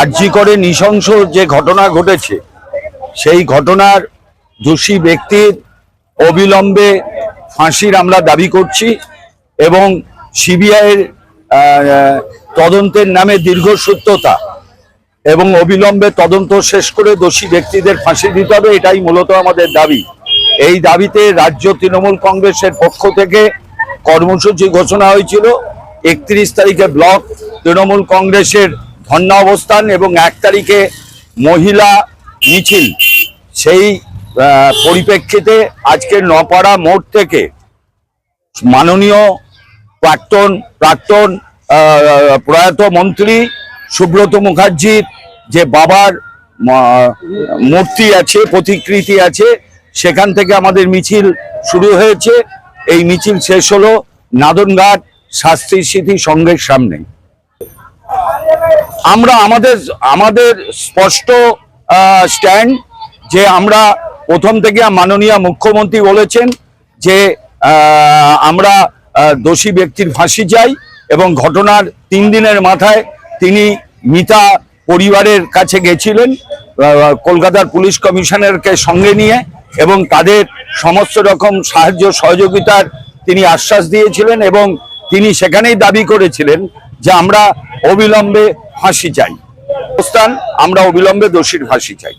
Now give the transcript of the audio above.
আর্জি করে নৃশংস যে ঘটনা ঘটেছে, সেই ঘটনার দোষী ব্যক্তির অবিলম্বে ফাঁসির আমরা দাবি করছি এবং সিবিআইয়ের তদন্তের নামে দীর্ঘসূত্রতা এবং অবিলম্বে তদন্ত শেষ করে দোষী ব্যক্তিদের ফাঁসি দিতে হবে, এটাই মূলত আমাদের দাবি। এই দাবিতে রাজ্য তৃণমূল কংগ্রেসের পক্ষ থেকে কর্মসূচি ঘোষণা হয়েছিল। একত্রিশ তারিখে ব্লক তৃণমূল কংগ্রেসের ধর্ণা অবস্থান এবং এক তারিখে মহিলা মিছিল। সেই পরিপ্রেক্ষিতে আজকে নপাড়া মোড় থেকে মাননীয় প্রাক্তন প্রাক্তন প্রয়াত মন্ত্রী সুব্রত মুখার্জির যে বাবার মূর্তি আছে, প্রতিকৃতি আছে, সেখান থেকে আমাদের মিছিল শুরু হয়েছে। এই মিছিল শেষ হলো নাদনঘাট শাস্ত্রী স্মৃতি সংঘের সামনে। আমরা আমাদের আমাদের স্পষ্ট স্ট্যান্ড যে আমরা প্রথম থেকে মাননীয় মুখ্যমন্ত্রী বলেছেন যে আমরা দোষী ব্যক্তির ফাঁসি চাই এবং ঘটনার তিন দিনের মাথায় তিনি মিতা পরিবারের কাছে গেছিলেন কলকাতার পুলিশ কমিশনারকে সঙ্গে নিয়ে এবং তাদের সমস্ত রকম সাহায্য সহযোগিতার তিনি আশ্বাস দিয়েছিলেন এবং তিনি সেখানেই দাবি করেছিলেন যে আমরা অবিলম্বে ফাঁসি চাই। আমরা অবিলম্বে দোষীর ফাঁসি চাই।